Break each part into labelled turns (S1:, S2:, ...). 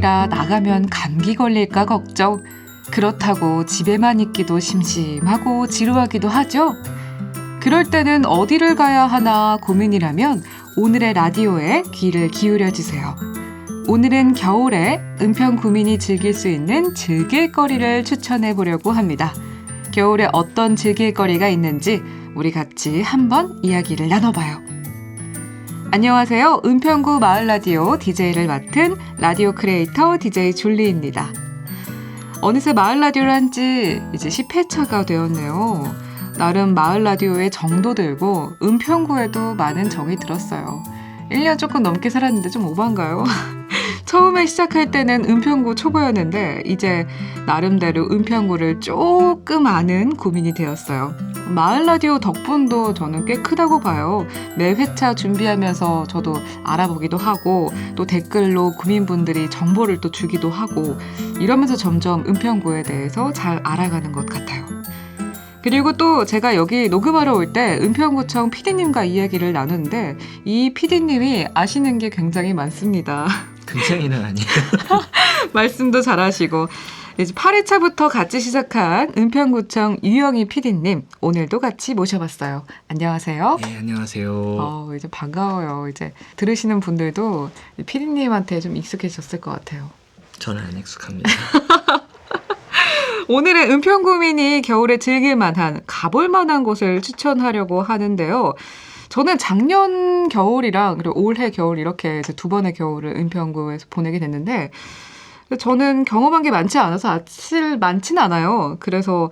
S1: 겨울이라 나가면 감기 걸릴까 걱정. 그렇다고 집에만 있기도 심심하고 지루하기도 하죠. 그럴 때는 어디를 가야 하나 고민이라면 오늘의 라디오에 귀를 기울여 주세요. 오늘은 겨울에 은평 구민이 즐길 수 있는 즐길거리를 추천해 보려고 합니다. 겨울에 어떤 즐길거리가 있는지 우리 같이 한번 이야기를 나눠봐요. 안녕하세요. 은평구 마을 라디오 DJ를 맡은 라디오 크리에이터 DJ 줄리입니다. 어느새 마을 라디오를 한 지 이제 10회차가 되었네요. 나름 마을 라디오에 정도 들고 은평구에도 많은 정이 들었어요. 1년 조금 넘게 살았는데 좀 오반가요? 처음에 시작할 때는 은평구 초보였는데 이제 나름대로 은평구를 조금 아는 구민이 되었어요. 마을 라디오 덕분도 저는 꽤 크다고 봐요. 매 회차 준비하면서 저도 알아보기도 하고 또 댓글로 구민분들이 정보를 또 주기도 하고 이러면서 점점 은평구에 대해서 잘 알아가는 것 같아요. 그리고 또 제가 여기 녹음하러 올 때 은평구청 PD님과 이야기를 나누는데 이 PD님이 아시는 게 굉장히 많습니다.
S2: 굉장히는 아니에요.
S1: 말씀도 잘하시고 이제 8회차부터 같이 시작한 은평구청 유영희 PD님 오늘도 같이 모셔봤어요. 안녕하세요.
S2: 네, 안녕하세요.
S1: 어, 이제 반가워요. 이제 들으시는 분들도 PD님한테 좀 익숙해졌을 것 같아요.
S2: 저는 안 익숙합니다.
S1: 오늘은 은평구민이 겨울에 즐길 만한 가볼 만한 곳을 추천하려고 하는데요. 저는 작년 겨울이랑 그리고 올해 겨울 이렇게 두 번의 겨울을 은평구에서 보내게 됐는데 저는 경험한 게 많지 않아서 사실 많지는 않아요. 그래서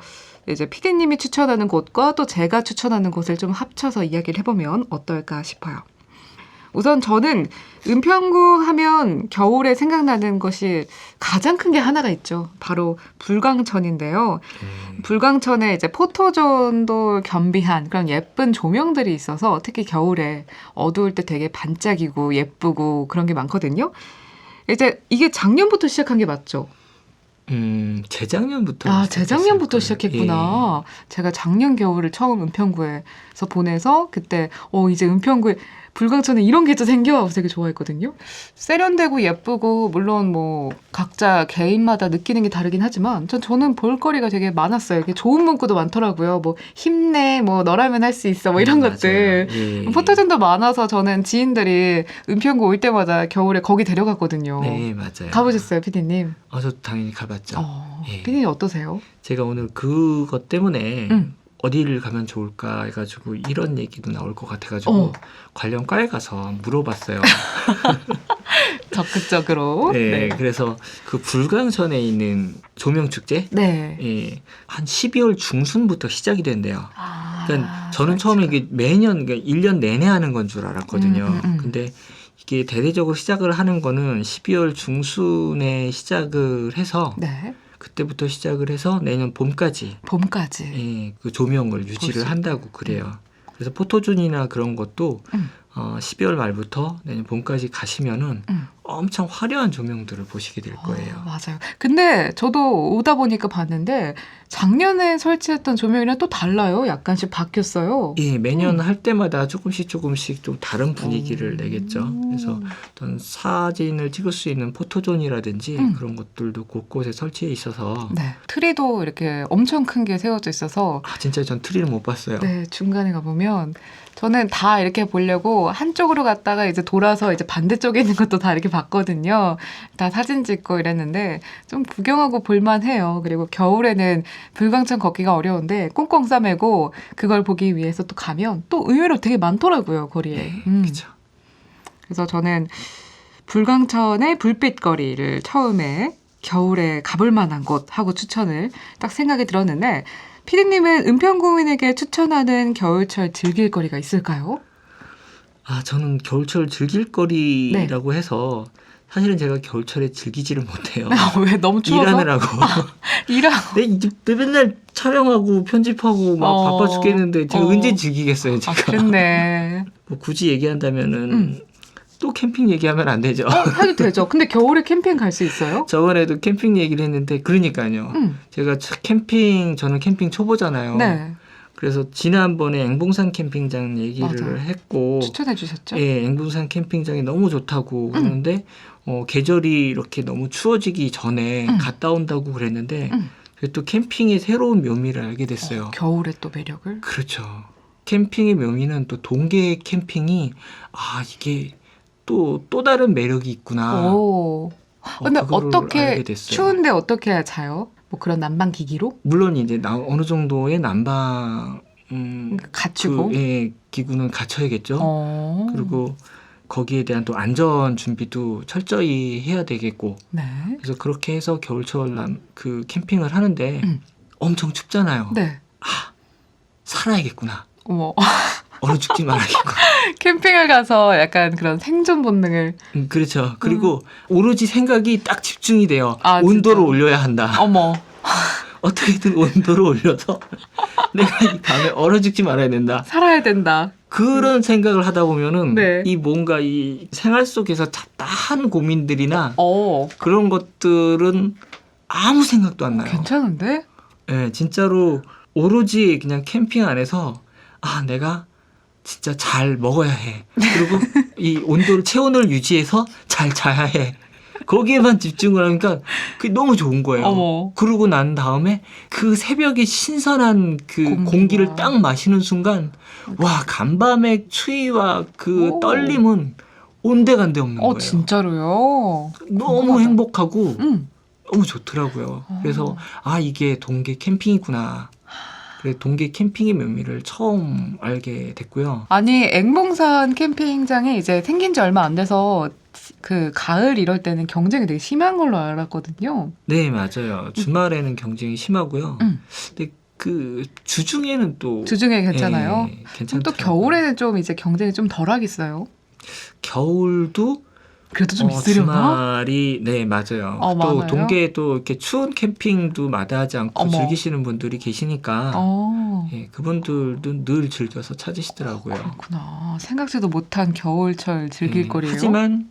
S1: 이제 피디님이 추천하는 곳과 또 제가 추천하는 곳을 좀 합쳐서 이야기를 해보면 어떨까 싶어요. 우선 저는 은평구 하면 겨울에 생각나는 것이 가장 큰 게 하나가 있죠. 바로 불광천인데요.
S2: 음,
S1: 불광천에 이제 포토존도 겸비한 그런 예쁜 조명들이 있어서 특히 겨울에 어두울 때 되게 반짝이고 예쁘고 그런 게 많거든요. 이제 이게 작년부터 시작한 게 맞죠?
S2: 음, 재작년부터.
S1: 아, 재작년부터
S2: 거예요.
S1: 시작했구나. 제가 작년 겨울을 처음 은평구에서 보내서 그때 어 이제 은평구에 불광천에 이런 게 또 생겨 되게 좋아했거든요. 세련되고 예쁘고 물론 뭐 각자 개인마다 느끼는 게 다르긴 하지만 전 저는 볼거리가 되게 많았어요. 이게 좋은 문구도 많더라고요. 뭐 힘내, 뭐 너라면 할 수 있어, 뭐 이런
S2: 음,
S1: 것들.
S2: 맞아요. 예.
S1: 포토존도 많아서 저는 지인들이 은평구 올 때마다 겨울에 거기 데려갔거든요.
S2: 네, 맞아요.
S1: 가보셨어요, 피디님?
S2: 어, 저 당연히 가봤죠.
S1: 어,
S2: 예.
S1: 피디님 어떠세요?
S2: 제가 오늘 그것 때문에
S1: 음.
S2: 어디를 가면 좋을까 해가지고 이런 얘기도 나올 것 같아가지고
S1: 어.
S2: 관련 과에 가서 물어봤어요.
S1: 적극적으로.
S2: 네, 그래서 그 불광천에 있는 조명 축제,
S1: 네.
S2: 예, 한 12월 중순부터 시작이 된대요.
S1: 아,
S2: 그러니까 저는 처음에 이게 매년 그러니까 1년 내내 하는 건 줄 알았거든요.
S1: 음, 음, 음.
S2: 근데 이게 대대적으로 시작을 하는 거는 12월 중순에 시작을 해서
S1: 네.
S2: 그때부터 시작을 해서 내년 봄까지
S1: 봄까지.
S2: 예, 그 조명을 유지를
S1: 있다.
S2: 한다고 그래요. 그래서 포토존이나 그런 것도
S1: 음.
S2: 어, 12월 말부터 내년 봄까지 가시면은
S1: 음.
S2: 엄청 화려한 조명들을 보시게 될 거예요.
S1: 어, 맞아요. 근데 저도 오다 보니까 봤는데 작년에 설치했던 조명이랑 또 달라요. 약간씩 바뀌었어요.
S2: 예, 매년
S1: 음.
S2: 할 때마다 조금씩 조금씩 좀 다른 분위기를
S1: 음.
S2: 내겠죠. 그래서 어떤 사진을 찍을 수 있는 포토존이라든지
S1: 음.
S2: 그런 것들도 곳곳에 설치해 있어서
S1: 네. 트리도 이렇게 엄청 큰 게 세워져 있어서
S2: 아 진짜 전 트리를 못 봤어요.
S1: 네, 중간에 가 보면 저는 다 이렇게 보려고 한쪽으로 갔다가 이제 돌아서 이제 반대쪽에 있는 것도 다 이렇게 봤거든요. 다 사진 찍고 이랬는데 좀 구경하고 볼만해요. 그리고 겨울에는 불광천 걷기가 어려운데 꽁꽁 싸매고 그걸 보기 위해서 또 가면 또 의외로 되게 많더라고요, 거리에.
S2: 네,
S1: 음.
S2: 그렇죠.
S1: 그래서 저는 불광천의 불빛 거리를 처음에 겨울에 가볼 만한 곳 하고 추천을 딱 생각이 들었는데 피디님은 은평구민에게 추천하는 겨울철 즐길 거리가 있을까요?
S2: 아 저는 겨울철 즐길 거리라고 해서 사실은 제가 겨울철에 즐기지를 못해요.
S1: 왜 너무 추워서
S2: 일하느라고.
S1: 일하고
S2: 내 이제 내 맨날 촬영하고 편집하고 막
S1: 어.
S2: 바빠 죽겠는데 제가
S1: 어.
S2: 언제 즐기겠어요,
S1: 아
S2: 제가.
S1: 그랬네.
S2: 뭐 굳이 얘기한다면은
S1: 음.
S2: 또 캠핑 얘기하면 안 되죠.
S1: 어, 해도 되죠. 근데 겨울에 캠핑 갈 수 있어요?
S2: 저번에도 캠핑 얘기를 했는데 그러니까요.
S1: 음.
S2: 제가 차- 캠핑 저는 캠핑 초보잖아요.
S1: 네.
S2: 그래서 지난번에 앵봉산 캠핑장 얘기를
S1: 맞아요.
S2: 했고
S1: 추천해 주셨죠?
S2: 예, 앵봉산 캠핑장이 너무 좋다고 그러는데 어, 계절이 이렇게 너무 추워지기 전에
S1: 음.
S2: 갔다 온다고 그랬는데
S1: 음.
S2: 또 캠핑의 새로운 묘미를 알게 됐어요.
S1: 어, 겨울에 또 매력을.
S2: 그렇죠. 캠핑의 묘미는 또 동계 캠핑이 아 이게 또또 다른 매력이 있구나.
S1: 오.
S2: 어,
S1: 근데 어떻게. 추운데 어떻게 자요? 뭐 그런 난방 기기로
S2: 물론 이제 나, 어느 정도의 난방 음,
S1: 갖추고.
S2: 그, 예, 기구는 갖춰야겠죠.
S1: 어.
S2: 그리고 거기에 대한 또 안전 준비도 철저히 해야 되겠고
S1: 네.
S2: 그래서 그렇게 해서 겨울철 남, 그 캠핑을 하는데
S1: 음.
S2: 엄청 춥잖아요.
S1: 네.
S2: 아 살아야겠구나.
S1: 어머.
S2: 얼어 죽지 말아야겠구나.
S1: 캠핑을 가서 약간 그런 생존 본능을
S2: 음, 그렇죠. 그리고 오로지 생각이 딱 집중이 돼요.
S1: 아,
S2: 온도를
S1: 진짜?
S2: 올려야 한다.
S1: 어머.
S2: 어떻게든 온도를 올려서 내가 이 밤에 얼어 죽지 말아야 된다.
S1: 살아야 된다.
S2: 그런 생각을 하다 보면은
S1: 네.
S2: 이 뭔가 이 생활 속에서 잡다한 고민들이나
S1: 어.
S2: 그런 것들은 아무 생각도 안 나요.
S1: 괜찮은데?
S2: 예, 진짜로 오로지 그냥 캠핑 안에서 아, 내가 진짜 잘 먹어야 해. 그리고 이 온도를 체온을 유지해서 잘 자야 해. 거기에만 집중을 하니까 그게 너무 좋은 거예요.
S1: 어머.
S2: 그러고 난 다음에 그 새벽에 신선한 그
S1: 공기와.
S2: 공기를 딱 마시는 순간 와 간밤의 추위와 그
S1: 오.
S2: 떨림은 온데간데 없는
S1: 어
S2: 거예요.
S1: 진짜로요?
S2: 너무
S1: 궁금하다.
S2: 행복하고
S1: 응.
S2: 너무 좋더라고요.
S1: 어.
S2: 그래서 아 이게 동계 캠핑이구나. 그래 동계 캠핑의 묘미를 처음 알게 됐고요.
S1: 아니 앵봉산 캠핑장이 이제 생긴 지 얼마 안 돼서 그 가을 이럴 때는 경쟁이 되게 심한 걸로 알았거든요.
S2: 네 맞아요. 주말에는 경쟁이 심하고요.
S1: 음.
S2: 근데 그 주중에는 또
S1: 주중에 괜찮아요.
S2: 예,
S1: 그럼
S2: 괜찮더라고요.
S1: 또 겨울에는 좀 이제 경쟁이 좀 덜하겠어요.
S2: 겨울도
S1: 그래도 좀
S2: 어,
S1: 있으려나?
S2: 주말이 네 맞아요.
S1: 어,
S2: 또
S1: 많아요?
S2: 동계에 또 이렇게 추운 캠핑도 마다하지 않고
S1: 어머.
S2: 즐기시는 분들이 계시니까
S1: 어.
S2: 예, 그분들도 늘 즐겨서 찾으시더라고요.
S1: 그렇구나. 생각지도 못한 겨울철 즐길
S2: 예,
S1: 거리예요.
S2: 하지만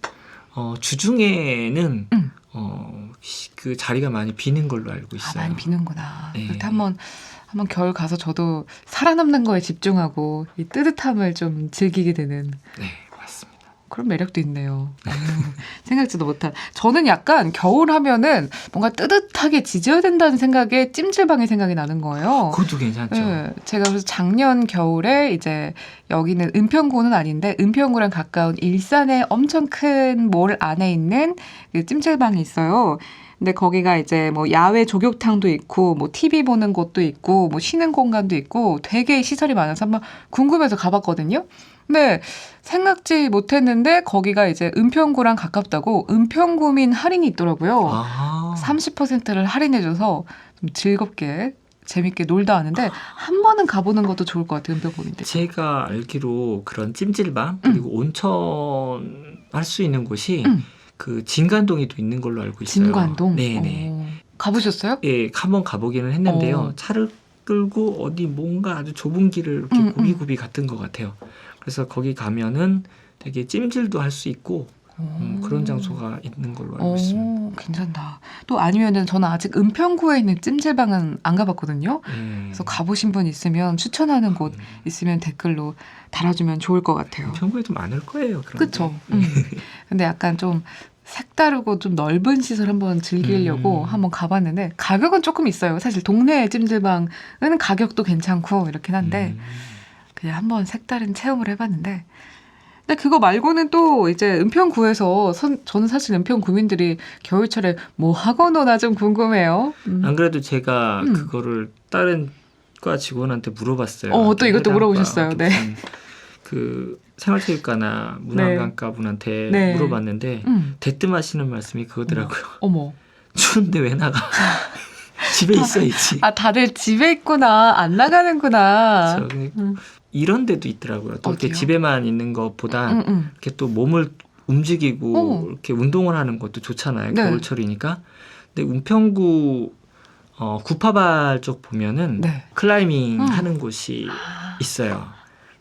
S2: 어, 주중에는
S1: 음.
S2: 어, 시- 그 자리가 많이 비는 걸로 알고
S1: 아,
S2: 있어요.
S1: 많이 비는구나.
S2: 네.
S1: 그때 한번 한번 겨울 가서 저도 살아남는 거에 집중하고 이 뜨뜻함을 좀 즐기게 되는
S2: 네.
S1: 그런 매력도 있네요. 아유, 생각지도 못한. 저는 약간 겨울 하면은 뭔가 뜨뜻하게 지져야 된다는 생각에 찜질방이 생각이 나는 거예요.
S2: 그것도 괜찮죠.
S1: 네, 제가 그래서 작년 겨울에 이제 여기는 은평구는 아닌데 은평구랑 가까운 일산에 엄청 큰 몰 안에 있는 그 찜질방이 있어요. 근데 거기가 이제 뭐 야외 조격탕도 있고 뭐 TV 보는 곳도 있고 뭐 쉬는 공간도 있고 되게 시설이 많아서 한번 궁금해서 가봤거든요. 근데 생각지 못했는데 거기가 이제 은평구랑 가깝다고 은평구민 할인이 있더라고요.
S2: 아,
S1: 30%를 할인해줘서 좀 즐겁게 재밌게 놀다 왔는데 한 번은 가보는 것도 좋을 것 같아요 은평구민들.
S2: 제가 알기로 그런 찜질방 그리고 온천 할 수 있는 곳이
S1: 음.
S2: 그 진관동에도 있는 걸로 알고 있어요.
S1: 진관동.
S2: 네네.
S1: 어. 가보셨어요?
S2: 예, 한번 가보기는 했는데요.
S1: 어.
S2: 차를 끌고 어디 뭔가 아주 좁은 길을 이렇게
S1: 음, 음.
S2: 굽이굽이 갔던 것 같아요. 그래서 거기 가면은 되게 찜질도 할 수 있고 음, 그런 장소가 있는 걸로 알고 있습니다.
S1: 오, 괜찮다. 또 아니면은 저는 아직 은평구에 있는 찜질방은 안 가봤거든요.
S2: 예.
S1: 그래서 가보신 분 있으면 추천하는 곳
S2: 음,
S1: 있으면 댓글로 달아주면 좋을 것 같아요.
S2: 평구에도 많을 거예요.
S1: 그쵸. 음. 근데 약간 좀 색다르고 좀 넓은 시설 한번 즐기려고
S2: 음.
S1: 한번 가봤는데 가격은 조금 있어요. 사실 동네 찜질방은 가격도 괜찮고 이렇긴 한데
S2: 음,
S1: 그냥 한번 색다른 체험을 해봤는데 근데 그거 말고는 또 이제 은평구에서 선, 저는 사실 은평 구민들이 겨울철에 뭐 하고 노나 좀 궁금해요. 음.
S2: 안 그래도 제가
S1: 음.
S2: 그거를 다른 과 직원한테 물어봤어요.
S1: 어, 또 이것도 물어보셨어요. 네.
S2: 그 생활체육과나 문화관과 분한테
S1: 네.
S2: 물어봤는데
S1: 음.
S2: 대뜸 하시는 말씀이 그거더라고요.
S1: 어머.
S2: 추운데 왜 나가? 집에 있어야지.
S1: 아 다들 집에 있구나 안 나가는구나.
S2: 그냥
S1: 음.
S2: 이런 데도 있더라고요. 또 이렇게
S1: 어디요?
S2: 집에만 있는 것보다
S1: 음, 음.
S2: 이렇게 또 몸을 움직이고
S1: 어.
S2: 이렇게 운동을 하는 것도 좋잖아요.
S1: 네.
S2: 겨울철이니까. 근데 은평구 어, 구파발 쪽 보면은
S1: 네.
S2: 클라이밍
S1: 음.
S2: 하는 곳이 있어요.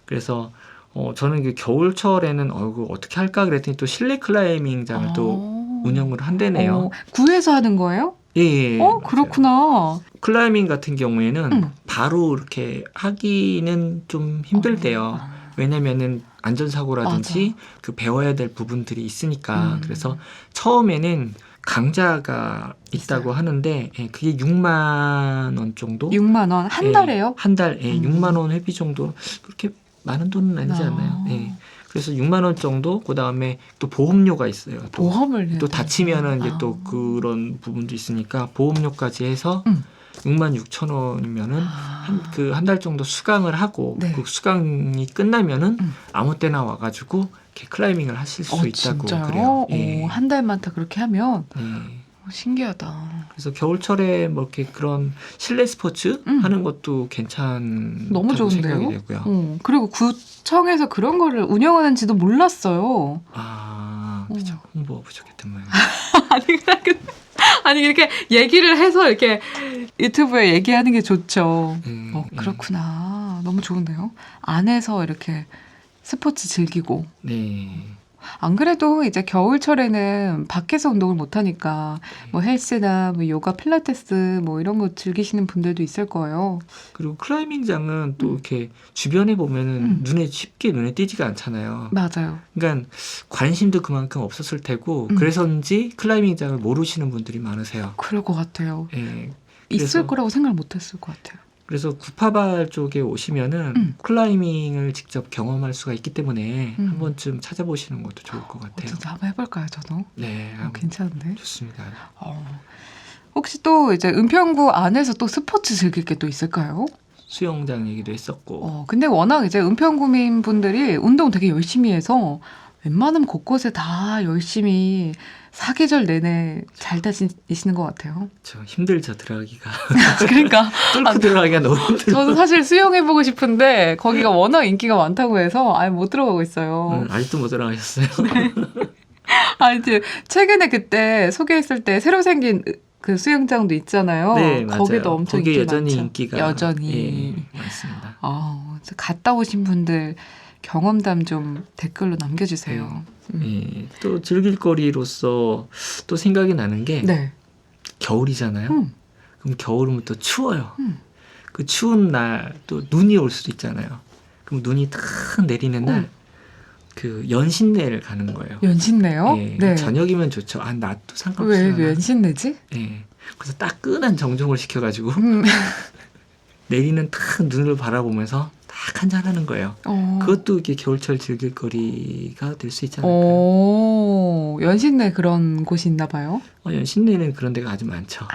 S2: 그래서 어, 저는 그 겨울철에는 어, 이거 어떻게 할까 그랬더니 또 실내 클라이밍장을 또
S1: 어.
S2: 운영을 한대네요.
S1: 어, 구에서 하는 거예요?
S2: 예, 예.
S1: 어,
S2: 맞아요.
S1: 그렇구나.
S2: 클라이밍 같은 경우에는
S1: 음.
S2: 바로 이렇게 하기는 좀 힘들대요.
S1: 어.
S2: 왜냐면은 안전사고라든지 그 배워야 될 부분들이 있으니까
S1: 음.
S2: 그래서 처음에는 강좌가 있다고
S1: 있어요.
S2: 하는데 예, 그게 6만 원 정도
S1: 6만 원한
S2: 예,
S1: 달에요?
S2: 한 달, 예,
S1: 음.
S2: 6만 원 회비 정도 그렇게 많은 돈은 아니지
S1: 아.
S2: 않나요? 예. 그래서 6만 원 정도 그 다음에 또 보험료가 있어요. 또,
S1: 보험을
S2: 또. 다치면은 이제
S1: 아.
S2: 또 그런 부분도 있으니까 보험료까지 해서
S1: 음.
S2: 6만 6천 원이면은
S1: 아.
S2: 그한 달 정도 수강을 하고
S1: 네.
S2: 그 수강이 끝나면은
S1: 음.
S2: 아무 때나 와가지고 이렇게 클라이밍을 하실 수
S1: 어,
S2: 있다고
S1: 진짜요?
S2: 그래요. 예.
S1: 어, 한 달만 다 그렇게 하면
S2: 예.
S1: 어, 신기하다.
S2: 그래서 겨울철에 뭐 이렇게 그런 실내 스포츠
S1: 음.
S2: 하는 것도 괜찮.
S1: 너무 좋은데요?
S2: 생각이 되고요.
S1: 어, 그리고 구청에서 그런 거를 운영하는지도 몰랐어요.
S2: 아, 그죠. 홍보 부족했던 모양.
S1: 아니 그냥 그- 아니 이렇게 얘기를 해서 이렇게 유튜브에 얘기하는 게 좋죠.
S2: 음,
S1: 어,
S2: 음.
S1: 그렇구나. 너무 좋은데요. 안에서 이렇게 스포츠 즐기고
S2: 네.
S1: 안 그래도 이제 겨울철에는 밖에서 운동을 못 하니까 뭐 헬스나 뭐 요가 필라테스 뭐 이런 거 즐기시는 분들도 있을 거예요.
S2: 그리고 클라이밍장은 또 이렇게 주변에 보면은
S1: 음.
S2: 눈에 쉽게 눈에 띄지가 않잖아요.
S1: 맞아요.
S2: 그러니까 관심도 그만큼 없었을 테고
S1: 음.
S2: 그래서인지 클라이밍장을 모르시는 분들이 많으세요.
S1: 그럴 것 같아요.
S2: 예.
S1: 있을
S2: 그래서-
S1: 거라고 생각 못 했을 것 같아요.
S2: 그래서 구파발 쪽에 오시면은
S1: 음.
S2: 클라이밍을 직접 경험할 수가 있기 때문에
S1: 음.
S2: 한 번쯤 찾아보시는 것도 좋을 것
S1: 어,
S2: 같아요.
S1: 진짜 한번 해볼까요, 저도?
S2: 네,
S1: 어, 괜찮은데?
S2: 좋습니다.
S1: 어. 혹시 또 이제 은평구 안에서 또 스포츠 즐길 게 또 있을까요?
S2: 수영장 얘기도 했었고
S1: 어, 근데 워낙 이제 은평구민 분들이 운동 되게 열심히 해서 웬만하면 곳곳에 다 열심히 사계절 내내 잘 다니시는 것 같아요.
S2: 저 힘들죠 들어가기가
S1: 그러니까
S2: 뚫고 들어가기가 너무 힘들어.
S1: 저도 사실 수영해보고 싶은데 거기가 워낙 인기가 많다고 해서 아예 못 들어가고 있어요.
S2: 음, 아직도 못 들어가셨어요.
S1: 아 이제 최근에 그때 소개했을 때 새로 생긴 그 수영장도 있잖아요.
S2: 네, 맞아요.
S1: 거기도 엄청
S2: 거기
S1: 인기
S2: 여전히
S1: 많죠.
S2: 인기가
S1: 여전히.
S2: 예, 많습니다.
S1: 아, 갔다 오신 분들 경험담 좀 댓글로 남겨주세요. 음.
S2: 예, 또 즐길 거리로서 또 생각이 나는 게
S1: 네.
S2: 겨울이잖아요.
S1: 음.
S2: 그럼 겨울이면 또 추워요.
S1: 음.
S2: 그 추운 날 또 눈이 올 수도 있잖아요. 그럼 눈이 탁 내리는 날
S1: 음.
S2: 그 연신내를 가는 거예요.
S1: 연신내요?
S2: 예,
S1: 네.
S2: 저녁이면 좋죠. 아 낮도
S1: 왜,
S2: 상관없어요.
S1: 왜 연신내지?
S2: 예. 그래서 따끈한 정종을 시켜가지고
S1: 음.
S2: 내리는 탁 눈을 바라보면서 딱 한잔하는 거예요.
S1: 어.
S2: 그것도 이게 겨울철 즐길 거리가 될 수 있지 않을까요?
S1: 오, 연신내 그런 곳이 있나 봐요.
S2: 어, 연신내는 그런 데가 아주 많죠.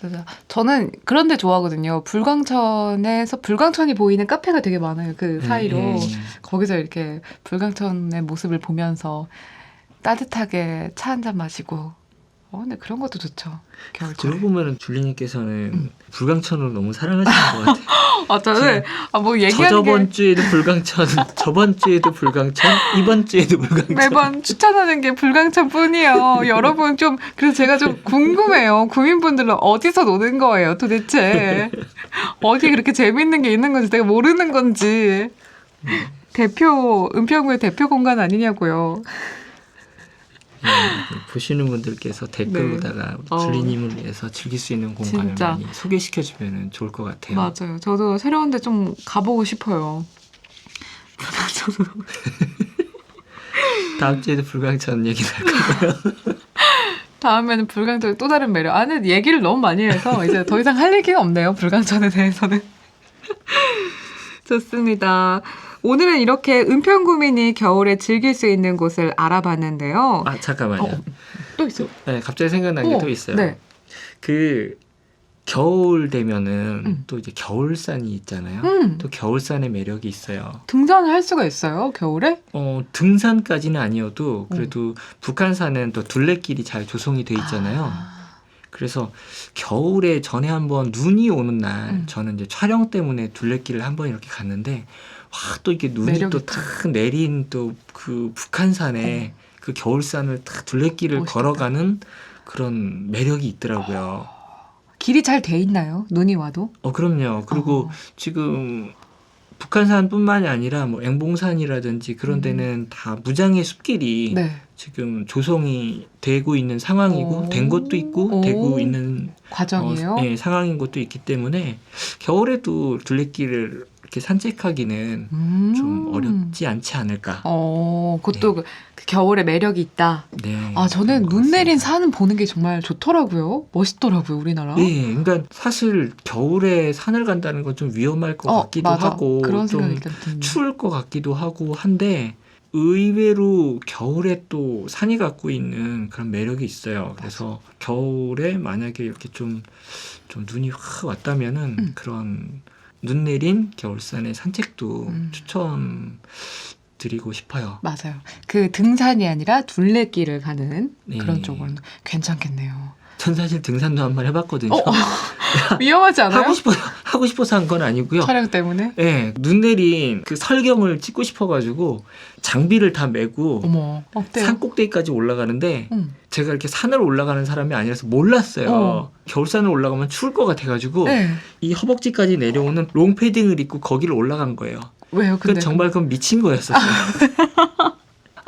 S1: 맞아. 저는 그런 데 좋아하거든요. 불광천에서 불광천이 보이는 카페가 되게 많아요. 그 사이로.
S2: 예, 예.
S1: 거기서 이렇게 불광천의 모습을 보면서 따뜻하게 차 한 잔 마시고. 어, 근데 그런 것도 좋죠. 겨울철에.
S2: 그러고 보면은 줄리님께서는
S1: 음.
S2: 불광천을 너무 사랑하시는 것 같아요.
S1: 아, 저는 아, 뭐 얘기하는
S2: 저저번
S1: 게
S2: 주에도 불광천, 저번 주에도 불광천, 이번 주에도 불광천.
S1: 매번 추천하는 게 불광천 뿐이에요. 여러분 좀 그래서 제가 좀 궁금해요. 구민분들은 어디서 노는 거예요, 도대체? 어디 그렇게 재밌는 게 있는 건지 내가 모르는 건지. 대표 은평구의 대표 공간 아니냐고요.
S2: 예, 보시는 분들께서 댓글로다가
S1: 네. 어.
S2: 줄리님을 위해서 즐길 수 있는 공간을
S1: 진짜.
S2: 많이 소개시켜주면 좋을 것 같아요.
S1: 맞아요. 저도 새로운 데 좀 가보고 싶어요. 저도
S2: 다음 주에도 불광천 얘기 나올까요?
S1: 다음에는 불광천의 또 다른 매력. 아, 근데 얘기를 너무 많이 해서 이제 더 이상 할 얘기가 없네요. 불광천에 대해서는. 좋습니다. 오늘은 이렇게 은평구민이 겨울에 즐길 수 있는 곳을 알아봤는데요.
S2: 아 잠깐만요.
S1: 어, 또 있어요.
S2: 네, 갑자기 생각난 게
S1: 어,
S2: 또 있어요.
S1: 네.
S2: 그 겨울 되면은
S1: 음.
S2: 또 이제 겨울산이 있잖아요.
S1: 음,
S2: 또 겨울산의 매력이 있어요.
S1: 등산을 할 수가 있어요, 겨울에?
S2: 어, 등산까지는 아니어도 그래도 북한산은 또 둘레길이 잘 조성이 돼 있잖아요.
S1: 아,
S2: 그래서 겨울에 전에 한번 눈이 오는 날
S1: 음.
S2: 저는 이제 촬영 때문에 둘레길을 한번 이렇게 갔는데 와 또 이게 눈이 또. 탁 내린 또 그 북한산에 그 겨울산을 탁 둘레길을
S1: 멋있다.
S2: 걸어가는 그런 매력이 있더라고요.
S1: 길이 잘 돼 있나요? 눈이 와도?
S2: 어 그럼요. 그리고
S1: 어.
S2: 지금 북한산뿐만이 아니라 뭐 앵봉산이라든지 그런
S1: 음.
S2: 데는 다 무장의 숲길이
S1: 네.
S2: 지금 조성이 되고 있는 상황이고
S1: 오.
S2: 된 것도 있고
S1: 오.
S2: 되고 있는
S1: 과정이에요.
S2: 어, 예, 상황인 것도 있기 때문에 겨울에도 둘레길을 이렇게 산책하기는
S1: 음.
S2: 좀 어렵지 않지 않을까.
S1: 어, 그것도 그, 그 겨울에 매력이 있다.
S2: 네.
S1: 아, 저는 눈 내린. 산은 보는 게 정말 좋더라고요. 멋있더라고요, 우리나라.
S2: 예, 그러니까 사실 겨울에 산을 간다는 건 좀 위험할 것
S1: 어,
S2: 같기도
S1: 맞아.
S2: 하고 좀. 추울 것 같기도 하고 한데 의외로 겨울에 또 산이 갖고 있는 그런 매력이 있어요. 그래서 겨울에 만약에 이렇게 좀, 좀 눈이 확 왔다면은
S1: 음.
S2: 그런 눈 내린 겨울산의 산책도
S1: 음.
S2: 추천 드리고 싶어요.
S1: 맞아요. 그 등산이 아니라 둘레길을 가는
S2: 네.
S1: 그런 쪽은 괜찮겠네요.
S2: 전 사실 등산도 한 번 해봤거든요.
S1: 어, 위험하지 않아요?
S2: 하고 싶어 하고 싶어서 한 건 아니고요.
S1: 촬영 때문에?
S2: 예, 눈 내린 그 설경을 찍고 싶어가지고 장비를 다 메고
S1: 어머, 어때요?
S2: 산 꼭대기까지 올라가는데
S1: 응.
S2: 제가 이렇게 산을 올라가는 사람이 아니라서 몰랐어요.
S1: 어.
S2: 겨울산을 올라가면 추울 것 같아가지고
S1: 네.
S2: 이 허벅지까지 내려오는 롱패딩을 입고 거기를 올라간 거예요.
S1: 왜요?
S2: 그
S1: 근데
S2: 정말 그건 미친 거였었어요.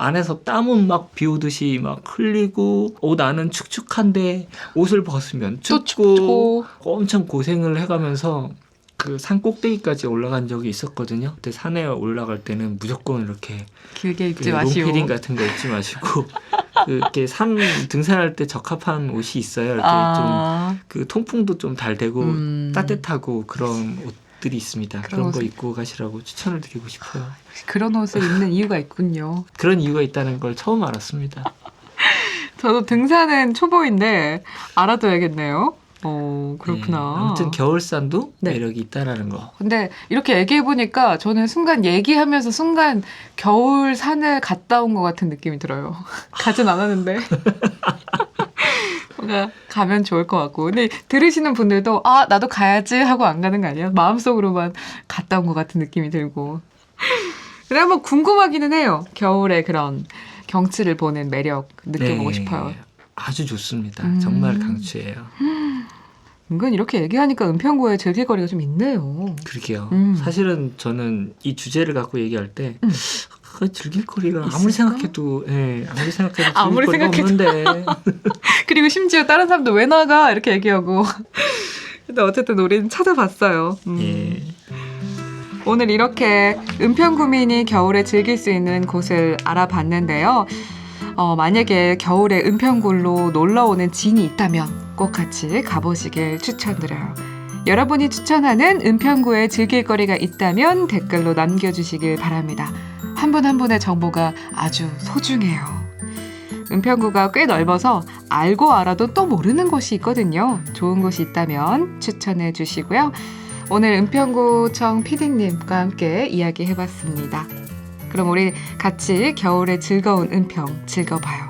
S2: 안에서 땀은 막 비 오듯이 막 흘리고 옷 안은 축축한데 옷을 벗으면
S1: 또
S2: 춥고
S1: 춥고
S2: 엄청 고생을 해가면서 그산 꼭대기까지 올라간 적이 있었거든요. 근데 산에 올라갈 때는 무조건 이렇게
S1: 길게
S2: 그
S1: 입지 마시오.
S2: 롱패딩 같은 거 입지 마시고 그 이렇게 산 등산할 때 적합한 옷이 있어요. 이렇게
S1: 아,
S2: 좀그 통풍도 좀 잘 되고
S1: 음.
S2: 따뜻하고 그런 옷 들이 있습니다.
S1: 그런
S2: 그런 거
S1: 옷을-
S2: 입고 가시라고 추천을 드리고 싶어요.
S1: 그런 옷을 입는 이유가 있군요.
S2: 그런 이유가 있다는 걸 처음 알았습니다.
S1: 저도 등산은 초보인데 알아둬야겠네요. 어, 그렇구나.
S2: 네, 아무튼 겨울산도
S1: 네.
S2: 매력이 있다라는 거.
S1: 근데 이렇게 얘기해 보니까 저는 순간 얘기하면서 순간 겨울 산을 갔다 온 것 같은 느낌이 들어요. 가진 않았는데. 뭔가 가면 좋을 것 같고. 근데 들으시는 분들도 아 나도 가야지 하고 안 가는 거 아니야? 마음속으로만 갔다 온 것 같은 느낌이 들고. 근데 한번 궁금하기는 해요. 겨울에 그런 경치를 보는 매력 느껴보고
S2: 네,
S1: 싶어요.
S2: 아주 좋습니다.
S1: 음.
S2: 정말 강추해요.
S1: 은근 이렇게 얘기하니까 은평구에 즐길거리가 좀 있네요.
S2: 그러게요.
S1: 음.
S2: 사실은 저는 이 주제를 갖고 얘기할 때
S1: 음.
S2: 그 즐길 거리가
S1: 있을까?
S2: 아무리 생각해도 예, 아무리 생각해도 즐길
S1: 아무리 생각해도.
S2: 없는데
S1: 그리고 심지어 다른 사람도 왜 나가 이렇게 얘기하고 근데 어쨌든 우리는 찾아봤어요 음.
S2: 예.
S1: 오늘 이렇게 은평구민이 겨울에 즐길 수 있는 곳을 알아봤는데요 어, 만약에 겨울에 은평굴로 놀러 오는 진이 있다면 꼭 같이 가보시길 추천드려요 여러분이 추천하는 은평구에 즐길 거리가 있다면 댓글로 남겨주시길 바랍니다 한분한 분의 정보가 아주 소중해요 은평구가 꽤 넓어서 알고 알아도 또 모르는 곳이 있거든요. 좋은 곳이 있다면 추천해 주시고요. 오늘 은평구청 PD님과 함께 이야기 해 봤습니다. 그럼 우리 같이 겨울의 즐거운 은평 즐겨봐요.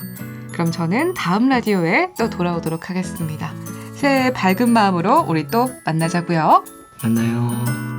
S1: 그럼 저는 다음 라디오에 또 돌아오도록 하겠습니다. 새해 밝은 마음으로 우리 또 만나자고요.
S2: 만나요.